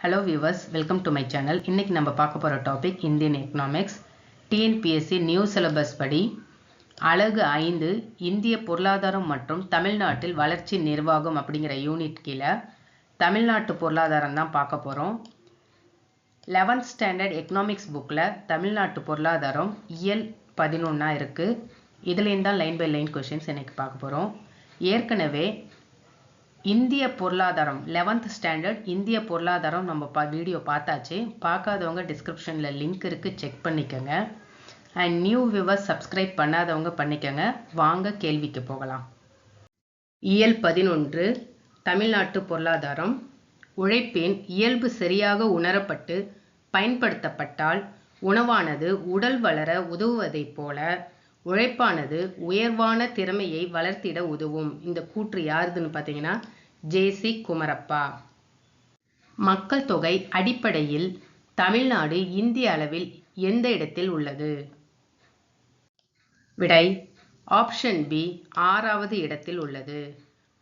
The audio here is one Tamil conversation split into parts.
Hello viewers welcome to my channel இன்றைக்கி நம்ம பார்க்க போகிற topic Indian economics TNPSC new syllabus படி அழகு ஐந்து இந்திய பொருளாதாரம் மற்றும் தமிழ்நாட்டில் வளர்ச்சி நிர்வாகம் அப்படிங்கிற யூனிட் கீழே தமிழ்நாட்டு பொருளாதாரம் தான் பார்க்க போகிறோம் லெவன்த் ஸ்டாண்டர்ட் எக்கனாமிக்ஸ் புக்கில் தமிழ்நாட்டு பொருளாதாரம் இயல் பதினொன்றா இருக்குது இதுலேருந்து தான் லைன் பை லைன் கொஷின்ஸ் இன்றைக்கி பார்க்க போகிறோம் ஏற்கனவே இந்திய பொருளாதாரம் லெவன்த் ஸ்டாண்டர்ட் இந்திய பொருளாதாரம் நம்ம பா வீடியோ பார்த்தாச்சு. பார்க்காதவங்க டிஸ்கிரிப்ஷனில் லிங்க் இருக்குது செக் பண்ணிக்கோங்க. அண்ட் நியூ வியூவர்ஸ் சப்ஸ்கிரைப் பண்ணாதவங்க பண்ணிக்கோங்க. வாங்க கேள்விக்கு போகலாம். இயல் பதினொன்று தமிழ்நாட்டு பொருளாதாரம். உழைப்பின் இயல்பு சரியாக உணரப்பட்டு பயன்படுத்தப்பட்டால் உணவானது உடல் வளர உதவுவதைப் போல உழைப்பானது உயர்வான திறமையை வளர்த்திட உதவும். இந்த கூற்று யாருதுன்னு பார்த்தீங்கன்னா ஜேசி குமரப்பா. மக்கள் தொகை அடிப்படையில் தமிழ்நாடு இந்திய அளவில் எந்த இடத்தில் உள்ளது? விடை ஆப்ஷன் பி ஆறாவது இடத்தில் உள்ளது.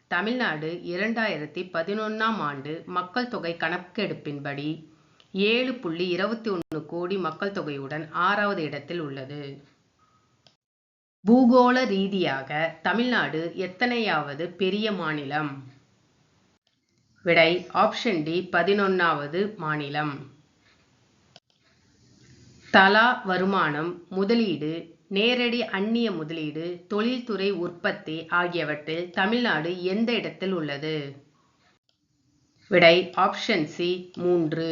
தமிழ்நாடு இரண்டாயிரத்தி பதினொன்றாம் ஆண்டு மக்கள் தொகை கணக்கெடுப்பின்படி ஏழு புள்ளி இருபத்தி ஒன்று கோடி மக்கள் தொகையுடன் ஆறாவது இடத்தில் உள்ளது. பூகோள ரீதியாக தமிழ்நாடு எத்தனையாவது பெரிய மாநிலம்? விடை ஆப்ஷன் டி பதினொன்னாவது மாநிலம். தலா வருமானம் முதலீடு நேரடி அந்நிய முதலீடு தொழில்துறை உற்பத்தி ஆகியவற்றில் தமிழ்நாடு எந்த இடத்தில் உள்ளது? விடை ஆப்ஷன் சி மூன்று.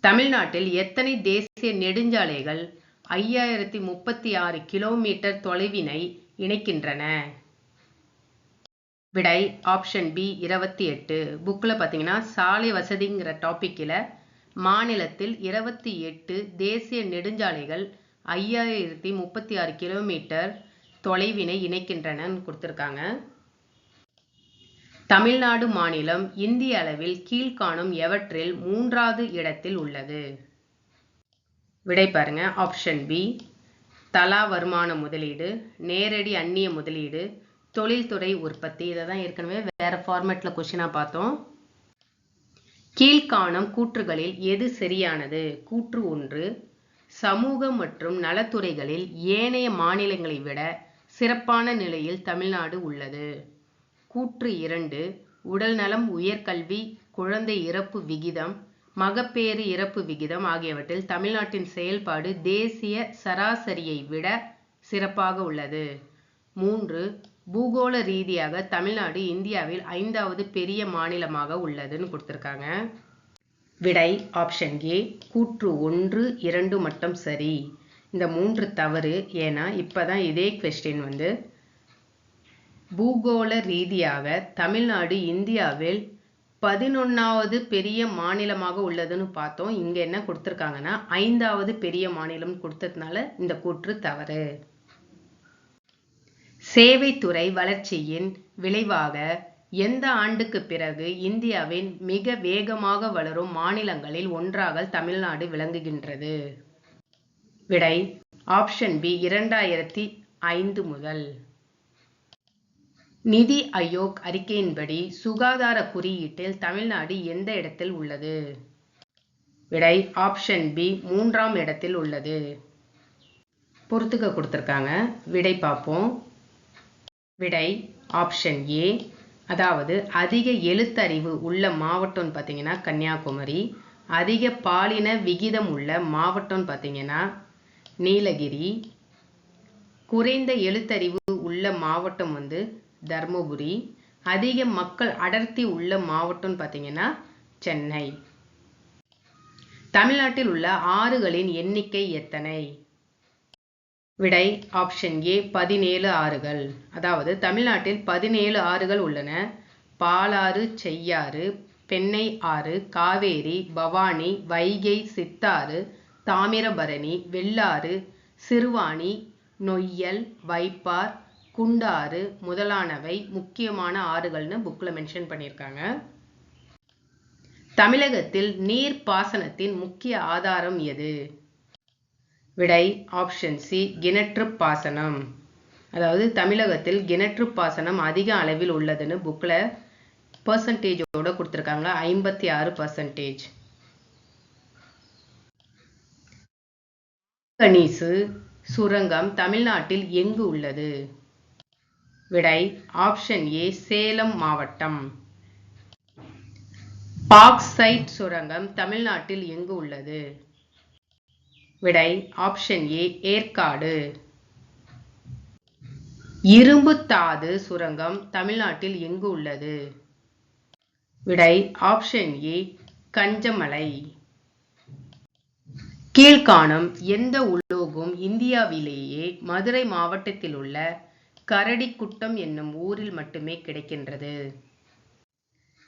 தமிழ்நாட்டில் எத்தனை தேசிய நெடுஞ்சாலைகள் ஐயாயிரத்தி முப்பத்தி ஆறு கிலோமீட்டர் தொலைவினை இணைக்கின்றன. விடை ஆப்ஷன் பி இருபத்தி எட்டு. புக்கில் பார்த்தீங்கன்னா சாலை வசதிங்கிற டாப்பிக்கில் மாநிலத்தில் இருபத்தி எட்டு தேசிய நெடுஞ்சாலைகள் ஐயாயிரத்தி முப்பத்தி ஆறு கிலோமீட்டர் தொலைவினை இணைக்கின்றனன்னு கொடுத்துருக்காங்க. தமிழ்நாடு மாநிலம் இந்திய அளவில் கீழ்காணும் எவற்றில் மூன்றாவது இடத்தில் உள்ளது? விடை பாருங்க. ஆப்ஷன் பி தலா வருமான முதலீடு நேரடி அந்நிய முதலீடு தொழில்துறை உற்பத்தி. இதை தான் ஏற்கனவே வேற ஃபார்மேட்டில் கொஷினாக பார்த்தோம். கீழ்காணும் கூற்றுகளில் எது சரியானது? கூற்று ஒன்று சமூக மற்றும் நலத்துறைகளில் ஏனைய மாநிலங்களை விட சிறப்பான நிலையில் தமிழ்நாடு உள்ளது. கூற்று இரண்டு உடல்நலம் உயர்கல்வி குழந்தை இறப்பு விகிதம் மகப்பேறு இறப்பு விகிதம் ஆகியவற்றில் தமிழ்நாட்டின் செயல்பாடு தேசிய சராசரியை விட சிறப்பாக உள்ளது. மூன்று பூகோள ரீதியாக தமிழ்நாடு இந்தியாவில் ஐந்தாவது பெரிய மாநிலமாக உள்ளதுன்னு கொடுத்துருக்காங்க. விடை ஆப்ஷன் ஏ கூற்று ஒன்று இரண்டு மட்டும் சரி. இந்த மூன்று தவறு ஏன்னா இப்போதான் இதே கொஸ்டின் வந்து பூகோள ரீதியாக தமிழ்நாடு இந்தியாவில் பதினொன்றாவது பெரிய மாநிலமாக உள்ளதுன்னு பார்த்தோம். இங்கே என்ன கொடுத்துருக்காங்கன்னா ஐந்தாவது பெரிய மாநிலம் கொடுத்ததுனால இந்த கூற்று தவறு. சேவைத்துறை வளர்ச்சியின் விளைவாக எந்த ஆண்டுக்கு பிறகு இந்தியாவின் மிக வேகமாக வளரும் மாநிலங்களில் ஒன்றாக தமிழ்நாடு விளங்குகின்றது? விடை ஆப்ஷன் பி இரண்டாயிரத்தி ஐந்து முதல். நிதி ஆயோக் அறிக்கையின்படி சுகாதார குறியீட்டில் தமிழ்நாடு எந்த இடத்தில் உள்ளது? விடை ஆப்ஷன் பி மூன்றாம் இடத்தில் உள்ளது. பொறுத்துக்க கொடுத்துருக்காங்க. விடை பார்ப்போம். விடை ஆப்ஷன் ஏ அதாவது அதிக எழுத்தறிவு உள்ள மாவட்டம்னு பார்த்தீங்கன்னா கன்னியாகுமரி அதிக பாலின விகிதம் உள்ள மாவட்டம்னு பார்த்தீங்கன்னா நீலகிரி குறைந்த எழுத்தறிவு உள்ள மாவட்டம் வந்து தருமபுரி அதிக மக்கள் அடர்த்தி உள்ள மாவட்டம்னு பார்த்தீங்கன்னா சென்னை. தமிழ்நாட்டில் உள்ள ஆறுகளின் எண்ணிக்கை எத்தனை? விடை ஆப்ஷன் ஏ பதினேழு ஆறுகள். அதாவது தமிழ்நாட்டில் பதினேழு ஆறுகள் உள்ளன. பாலாறு செய்யாறு பெண்ணை ஆறு காவேரி பவானி வைகை சித்தாறு தாமிரபரணி வெள்ளாறு சிறுவாணி நொய்யல் வைப்பார் குண்டாறு முதலானவை முக்கியமான ஆறுகள்னு புக்கில் மென்ஷன் பண்ணியிருக்காங்க. தமிழகத்தில் நீர் பாசனத்தின் முக்கிய ஆதாரம் எது? விடை ஆப்ஷன் சி கிணற்று பாசனம். அதாவது தமிழகத்தில் கிணற்று பாசனம் அதிக அளவில் உள்ளதுன்னு புக்கில் பர்சன்டேஜோட கொடுத்துருக்காங்க ஐம்பத்தி ஆறு பர்சன்டேஜ் கணீசு சுரங்கம் தமிழ்நாட்டில் எங்கு உள்ளது? விடை ஆப்ஷன் ஏ சேலம் மாவட்டம். பாக்சைட் சுரங்கம் தமிழ்நாட்டில் எங்கு உள்ளது? விடை ஆப்ஷன் ஏ ஏற்காடு. இரும்பு தாது சுரங்கம் தமிழ்நாட்டில் எங்கு உள்ளது? விடை ஆப்ஷன் ஏ கஞ்சமலை. கீழ்காணும் எந்த உலோகம் இந்தியாவிலேயே மதுரை மாவட்டத்தில் உள்ள கரடிக்குட்டம் என்னும் ஊரில் மட்டுமே கிடைக்கின்றது.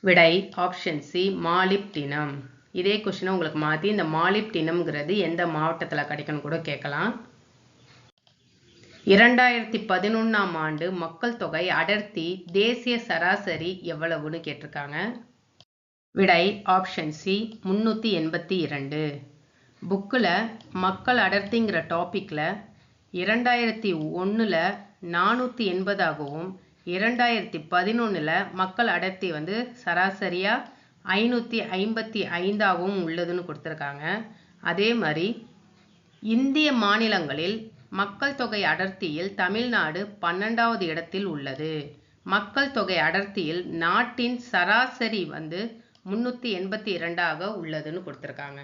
விடை ஆப்ஷன் சி மாலிப்டினம். இதே கொஷினை உங்களுக்கு மாற்றி இந்த மாலிப்டினம்ங்கிறது எந்த மாவட்டத்தில் கிடைக்கும்னு கூட கேட்கலாம். இரண்டாயிரத்தி பதினொன்றாம் ஆண்டு மக்கள் தொகை அடர்த்தி தேசிய சராசரி எவ்வளவுன்னு கேட்டிருக்காங்க. விடை ஆப்ஷன் சி முன்னூற்றி எண்பத்தி இரண்டு. புக்கில் மக்கள் அடர்த்திங்கிற டாப்பிக்கில் இரண்டாயிரத்தி ஒன்றில் நானூற்றி எண்பதாகவும் இரண்டாயிரத்தி பதினொன்றில் மக்கள் அடர்த்தி வந்து சராசரியாக ஐநூற்றி ஐம்பத்தி ஐந்தாகவும் உள்ளதுன்னு கொடுத்துருக்காங்க. அதே மாதிரி இந்திய மாநிலங்களில் மக்கள் தொகை அடர்த்தியில் தமிழ்நாடு பன்னெண்டாவது இடத்தில் உள்ளது. மக்கள் தொகை அடர்த்தியில் நாட்டின் சராசரி வந்து முன்னூற்றி எண்பத்தி இரண்டாக உள்ளதுன்னு கொடுத்துருக்காங்க.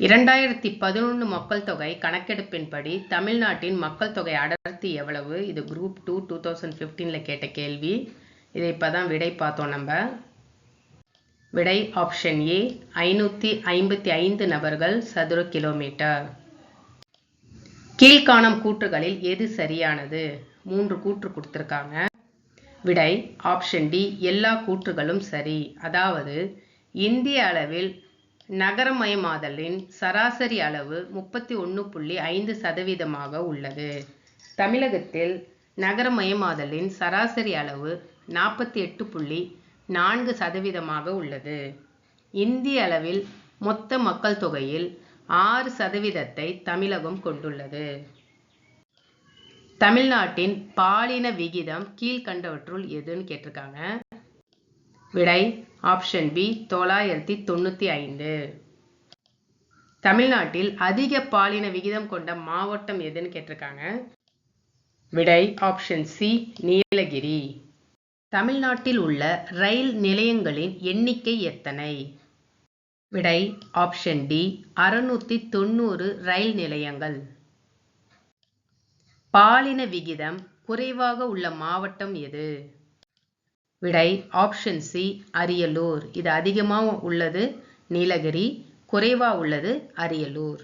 இரண்டாயிரத்தி பதினொன்று மக்கள் தொகை கணக்கெடுப்பின்படி தமிழ்நாட்டின் மக்கள் தொகை அடர்த்தி எவ்வளவு? இது குரூப் டூ டூ தௌசண்ட் ஃபிஃப்டீனில் கேட்ட கேள்வி. இதை இப்போ தான் விடை பார்த்தோம் நம்ம. விடை ஆப்ஷன் ஏ ஐநூற்றி ஐம்பத்தி ஐந்து நபர்கள் சதுர கிலோமீட்டர் கீழ்காணும் கூற்றுகளில் எது சரியானது? மூன்று கூற்று கொடுத்துருக்காங்க. விடை ஆப்ஷன் டி எல்லா கூற்றுகளும் சரி. அதாவது இந்திய அளவில் நகரமயமாதலின் சராசரி அளவு முப்பத்தி ஒன்று புள்ளி ஐந்து சதவீதமாக உள்ளது. தமிழகத்தில் நகரமயமாதலின் சராசரி அளவு நாற்பத்தி எட்டு புள்ளி நான்கு சதவீதமாக உள்ளது. இந்திய அளவில் மொத்த மக்கள் தொகையில் ஆறு சதவீதத்தை தமிழகம் கொண்டுள்ளது. தமிழ்நாட்டின் பாலின விகிதம் கீழ்கண்டவற்றுள் எதுன்னு கேட்டிருக்காங்க. விடை ஆப்ஷன் பி தொள்ளாயிரத்தி தொண்ணூற்றி ஐந்து. தமிழ்நாட்டில் அதிக பாலின விகிதம் கொண்ட மாவட்டம் எதுன்னு கேட்டிருக்காங்க. விடை ஆப்ஷன் சி நீலகிரி. தமிழ்நாட்டில் உள்ள ரயில் நிலையங்களின் எண்ணிக்கை எத்தனை? விடை ஆப்ஷன் டி அறுநூற்றி தொண்ணூறு ரயில் நிலையங்கள். பாலின விகிதம் குறைவாக உள்ள மாவட்டம் எது? விடை ஆப்ஷன் சி அரியலூர். இது அதிகமாக உள்ளது நீலகிரி. குறைவா உள்ளது அரியலூர்.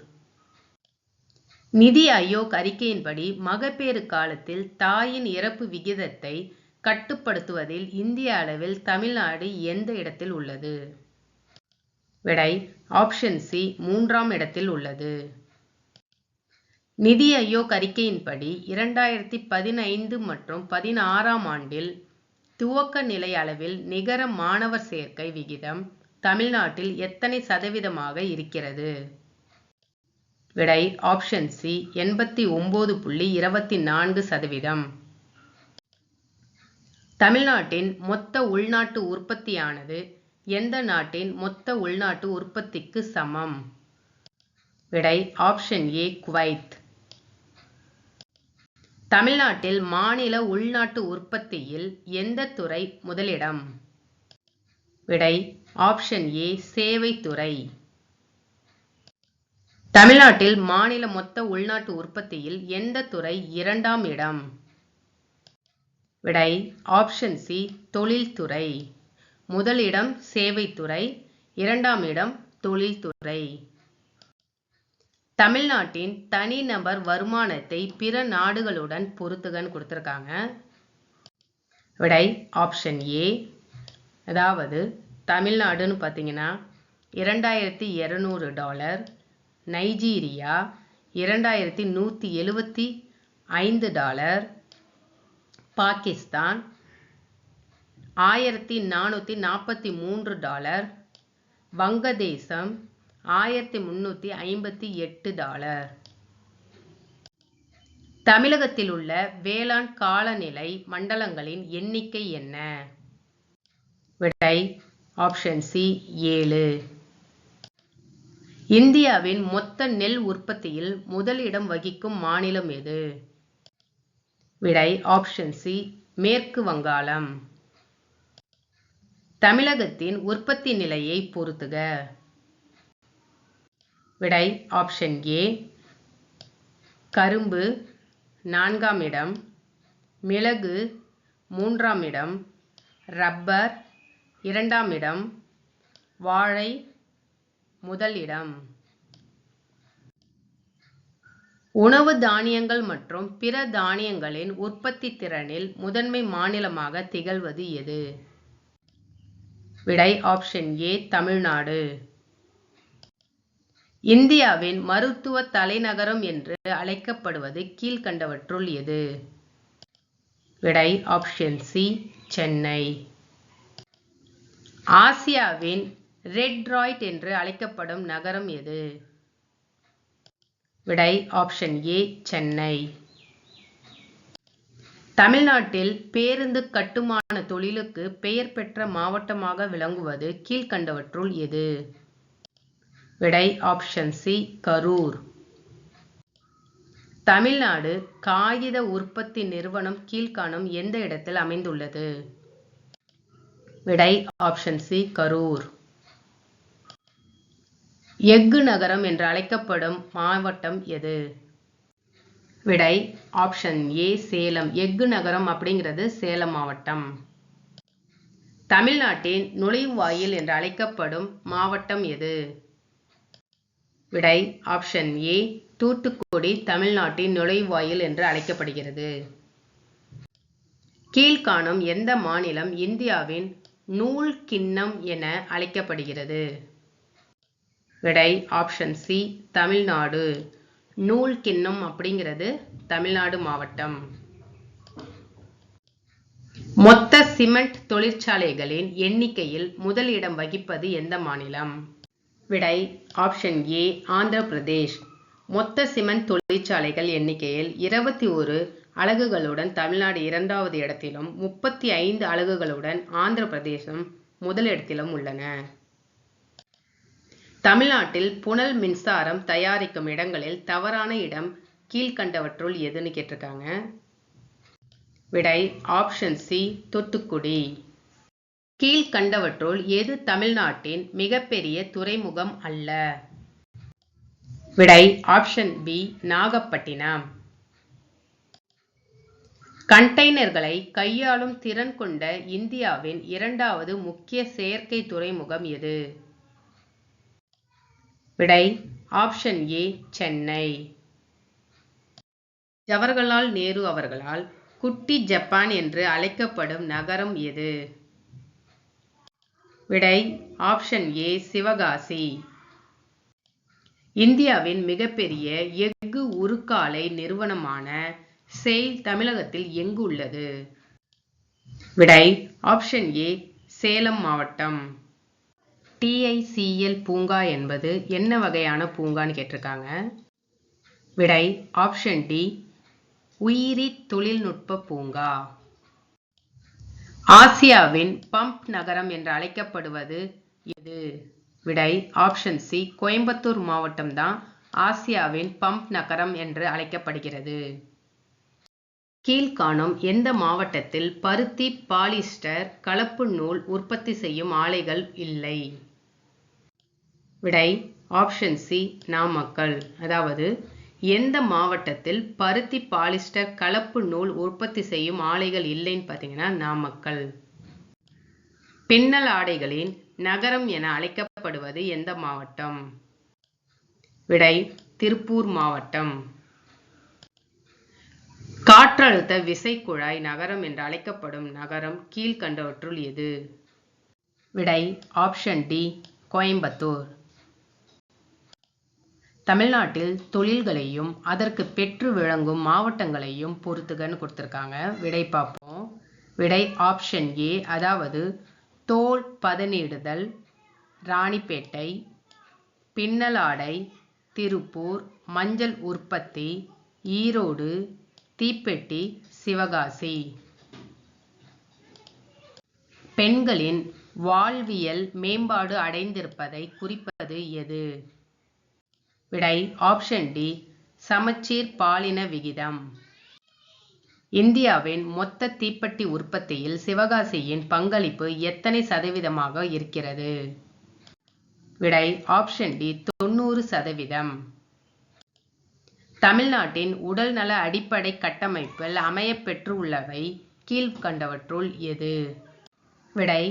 நிதி ஆயோக் அறிக்கையின்படி மகப்பேறு காலத்தில் தாயின் இறப்பு விகிதத்தை கட்டுப்படுத்துவதில் இந்திய அளவில் தமிழ்நாடு எந்த இடத்தில் உள்ளது? விடை ஆப்ஷன் சி மூன்றாம் இடத்தில் உள்ளது. நிதி ஆயோக் அறிக்கையின்படி இரண்டாயிரத்தி பதினைந்து மற்றும் பதினாறாம் ஆண்டில் துவக்க நிலை அளவில் நிகர மாணவர் சேர்க்கை விகிதம் தமிழ்நாட்டில் எத்தனை சதவீதமாக இருக்கிறது? விடை ஆப்ஷன் சி எண்பத்தி ஒன்பது புள்ளி இருபத்தி நான்கு சதவீதம். தமிழ்நாட்டின் மொத்த உள்நாட்டு உற்பத்தியானது எந்த நாட்டின் மொத்த உள்நாட்டு உற்பத்திக்கு சமம்? விடை ஆப்ஷன் ஏ குவைத். தமிழ்நாட்டில் மாநில உள்நாட்டு உற்பத்தியில் எந்த துறை முதலிடம்? விடை ஆப்ஷன் ஏ சேவைத்துறை தமிழ்நாட்டில் மாநில மொத்த உள்நாட்டு உற்பத்தியில் எந்த துறை இரண்டாம் இடம்? விடை ஆப்ஷன் சி தொழில்துறை. முதலிடம் சேவைத்துறை இரண்டாம் இடம் தொழில்துறை. தமிழ்நாட்டின் தனிநபர் வருமானத்தை பிற நாடுகளுடன் பொறுத்துகன்னு கொடுத்துருக்காங்க. விடை ஆப்ஷன் ஏ அதாவது தமிழ்நாடுன்னு பார்த்தீங்கன்னா இரண்டாயிரத்தி இரநூறு டாலர் நைஜீரியா இரண்டாயிரத்தி நூற்றி எழுபத்தி ஐந்து டாலர் பாகிஸ்தான் ஆயிரத்தி நானூற்றி நாற்பத்தி மூன்று டாலர் வங்கதேசம் ஆயிரத்தி முன்னூத்தி ஐம்பத்தி எட்டு டாலர். தமிழகத்தில் உள்ள வேளாண் காலநிலை மண்டலங்களின் எண்ணிக்கை என்ன? விடை ஆப்ஷன் சி ஏழு. இந்தியாவின் மொத்த நெல் உற்பத்தியில் முதலிடம் வகிக்கும் மாநிலம் எது? விடை ஆப்ஷன் சி மேற்கு வங்காளம். தமிழகத்தின் உற்பத்தி நிலையை பொறுத்துக. விடை ஆப்ஷன் ஏ கரும்பு நான்காம் இடம். மிளகு மூன்றாம் இடம். ரப்பர் இரண்டாம் இடம். வாழை முதல் இடம். உணவு தானியங்கள் மற்றும் பிற தானியங்களின் உற்பத்தி திறனில் முதன்மை மாநிலமாக திகழ்வது எது? விடை ஆப்ஷன் ஏ தமிழ்நாடு. இந்தியாவின் மருத்துவ தலைநகரம் என்று அழைக்கப்படுவது கீழ்கண்டவற்றுள் எது? விடை ஆப்ஷன் சி சென்னை. ஆசியாவின் ரெட் ராய்ட் என்று அழைக்கப்படும் நகரம் எது? விடை ஆப்ஷன் ஏ சென்னை. தமிழ்நாட்டில் பேருந்து கட்டுமான தொழிலுக்கு பெயர் பெற்ற மாவட்டமாக விளங்குவது கீழ்கண்டவற்றுள் எது? விடை ஆப்ஷன் சி கரூர். தமிழ்நாடு காகித உற்பத்தி நிறுவனம் கீழ்காணும் எந்த இடத்தில் அமைந்துள்ளது? விடை ஆப்ஷன் சி கரூர். எஃகு நகரம் என்று அழைக்கப்படும் மாவட்டம் எது? விடை ஆப்ஷன் ஏ சேலம். எஃகு நகரம் அப்படிங்கிறது சேலம் மாவட்டம். தமிழ்நாட்டின் நுழைவாயில் என்று அழைக்கப்படும் மாவட்டம் எது? விடை ஆப்ஷன் ஏ தூத்துக்குடி தமிழ்நாட்டின் நுழைவாயில் என்று அழைக்கப்படுகிறது. கீழ்காணும் எந்த மாநிலம் இந்தியாவின் நூல் கிண்ணம் என அழைக்கப்படுகிறது? விடை ஆப்ஷன் சி தமிழ்நாடு. நூல் கிண்ணம் அப்படிங்கிறது தமிழ்நாடு மாவட்டம். மொத்த சிமெண்ட் தொழிற்சாலைகளின் எண்ணிக்கையில் முதல் இடம் வகிப்பது எந்த மாநிலம்? விடை ஆப்ஷன் ஏ ஆந்திர பிரதேஷ். மொத்த சிமெண்ட் தொழிற்சாலைகள் எண்ணிக்கையில் இருபத்தி ஒரு அலகுகளுடன் தமிழ்நாடு இரண்டாவது இடத்திலும் முப்பத்தி ஐந்து அலகுகளுடன் ஆந்திர பிரதேசம் முதலிடத்திலும் உள்ளன. தமிழ்நாட்டில் புனல் மின்சாரம் தயாரிக்கும் இடங்களில் தவறான இடம் கீழ்கண்டவற்றுள் எதுன்னு கேட்டிருக்காங்க. விடை ஆப்ஷன் சி தூத்துக்குடி. கீழ்கண்டவற்றுள் எது தமிழ்நாட்டின் மிகப்பெரிய துறைமுகம் அல்ல? விடை ஆப்ஷன் பி நாகப்பட்டினம். கண்டெய்னர்களை கையாளும் திறன் கொண்ட இந்தியாவின் இரண்டாவது முக்கிய செயற்கை துறைமுகம் எது? விடை ஆப்ஷன் ஏ சென்னை. ஜவஹர்லால் நேரு அவர்களால் குட்டி ஜப்பான் என்று அழைக்கப்படும் நகரம் எது? விடை ஆப்ஷன் ஏ சிவகாசி. இந்தியாவின் மிகப்பெரிய எஃகு உருக்காலை நிறுவனமான செயல் தமிழகத்தில் எங்கு உள்ளது விடை ஆப்ஷன் ஏ சேலம் மாவட்டம். டிஐசிஎல் பூங்கா என்பது என்ன வகையான பூங்கான்னு கேட்டிருக்காங்க? விடை ஆப்ஷன் டி உயிரி தொழில்நுட்ப பூங்கா. ஆசியாவின் பம்ப் நகரம் என்று அழைக்கப்படுவது எது? விடை ஆப்ஷன் சி கோயம்புத்தூர் மாவட்டம் தான் ஆசியாவின் பம்ப் நகரம் என்று அழைக்கப்படுகிறது. கீழ்காணும் எந்த மாவட்டத்தில் பருத்தி பாலிஸ்டர் கலப்பு நூல் உற்பத்தி செய்யும் ஆலைகள் இல்லை? விடை ஆப்ஷன் சி நாமக்கல். அதாவது எந்த மாவட்டத்தில் பருத்தி பாலிஸ்டர் கலப்பு நூல் உற்பத்தி செய்யும் ஆலைகள் இல்லைன்னு பார்த்தீங்கன்னா நாமக்கல். பின்னல் ஆடைகளின் நகரம் என அழைக்கப்படுவது எந்த மாவட்டம்? விடை திருப்பூர் மாவட்டம். காற்றழுத்த விசைக்குழாய் நகரம் என்று அழைக்கப்படும் நகரம் கீழ்கண்டவற்றுள் எது? விடை ஆப்ஷன் டி கோயம்புத்தூர். தமிழ்நாட்டில் தொழில்களையும் அதற்கு பெற்று விளங்கும் மாவட்டங்களையும் பொறுத்துகன்னு கொடுத்துருக்காங்க. விடை பார்ப்போம். விடை ஆப்ஷன் ஏ அதாவது தோல் பதனிடுதல் ராணிப்பேட்டை பின்னலாடை திருப்பூர் மஞ்சள் உற்பத்தி ஈரோடு தீப்பெட்டி சிவகாசி. பெண்களின் வாழ்வியல் மேம்பாடு அடைந்திருப்பதை குறிப்பது எது? விடை ஆப்ஷன் டி சமச்சீர் பாலின விகிதம். இந்தியாவின் மொத்த தீப்பெட்டி உற்பத்தியில் சிவகாசியின் பங்களிப்பு எத்தனை சதவீதமாக இருக்கிறது? விடை ஆப்ஷன் டி தொண்ணூறு சதவீதம். தமிழ்நாட்டின் உடல்நல அடிப்படை கட்டமைப்பில் அமையப்பெற்றுள்ளவை கீழ்கண்டவற்றுள் எது? விடை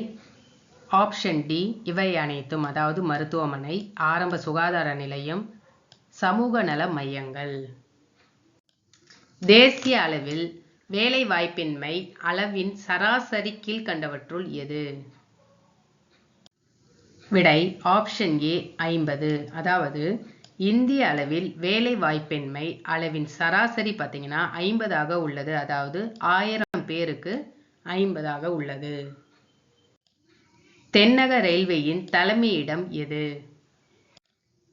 ஆப்ஷன் டி இவை அனைத்தும் அதாவது மருத்துவமனை ஆரம்ப சுகாதார நிலையம் சமூக நல மையங்கள். தேசிய அளவில் வேலை வாய்ப்பின்மை அளவின் சராசரி கீழ்கண்டவற்றுள் எது? விடை ஆப்ஷன் ஏ ஐம்பது. அதாவது இந்திய அளவில் வேலை வாய்ப்பின்மை அளவின் சராசரி பார்த்தீங்கன்னா ஐம்பதாக உள்ளது. அதாவது ஆயிரம் பேருக்கு ஐம்பதாக உள்ளது. தென்னக ரயில்வேயின் தலைமையிடம் எது?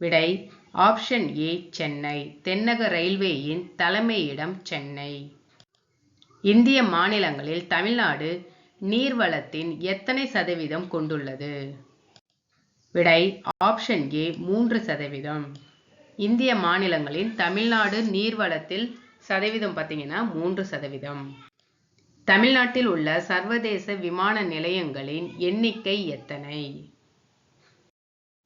விடை ஆப்ஷன் ஏ சென்னை. தென்னக ரயில்வேயின் தலைமையிடம் சென்னை. இந்திய மாநிலங்களில் தமிழ்நாடு நீர்வளத்தின் எத்தனை சதவீதம் கொண்டுள்ளது? விடை ஆப்ஷன் ஏ மூன்று சதவீதம். இந்திய மாநிலங்களின் தமிழ்நாடு நீர்வளத்தில் சதவீதம் பார்த்தீங்கன்னா மூன்று சதவீதம். தமிழ்நாட்டில் உள்ள சர்வதேச விமான நிலையங்களின் எண்ணிக்கை எத்தனை?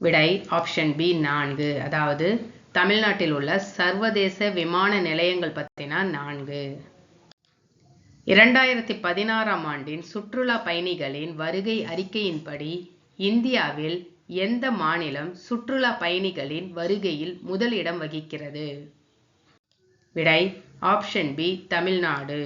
விடை ஆப்ஷன் பி நான்கு. அதாவது தமிழ்நாட்டில் உள்ள சர்வதேச விமான நிலையங்கள் பற்றினா நான்கு. இரண்டாயிரத்தி பதினாறாம் ஆண்டின் சுற்றுலா பயணிகளின் வருகை அறிக்கையின்படி இந்தியாவில் எந்த மாநிலம் சுற்றுலா பயணிகளின் வருகையில் முதலிடம் வகிக்கிறது? விடை ஆப்ஷன் பி தமிழ்நாடு.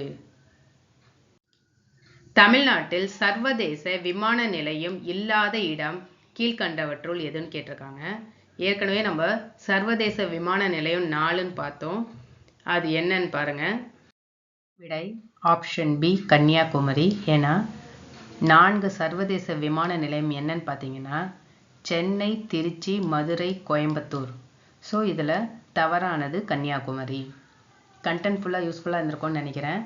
தமிழ்நாட்டில் சர்வதேச விமான நிலையம் இல்லாத இடம் கீழ்கண்டவற்றுள் எதுன்னு கேட்டிருக்காங்க. ஏற்கனவே நம்ம சர்வதேச விமான நிலையம் நாலுன்னு பார்த்தோம். அது என்னன்னு பாருங்க. விடை ஆப்ஷன் பி கன்னியாகுமரி. ஏன்னா நான்கு சர்வதேச விமான நிலையம் என்னன்னு பார்த்தீங்கன்னா சென்னை திருச்சி மதுரை கோயம்புத்தூர். ஸோ இதில் தவறானது கன்னியாகுமரி. கண்டென்ட் ஃபுல்லாக யூஸ்ஃபுல்லாக இருந்திருக்கும்னு நினைக்கிறேன்.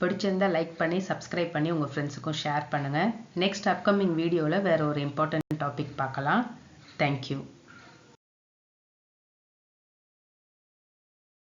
பிடிச்சிருந்தால் லைக் பண்ணி சப்ஸ்கிரைப் பண்ணி உங்கள் ஃப்ரெண்ட்ஸுக்கும் ஷேர் பண்ணுங்கள் நெக்ஸ்ட் அப்கமிங் வீடியோவில் வேறு ஒரு important டாபிக் பார்க்கலாம் தேங்க்யூ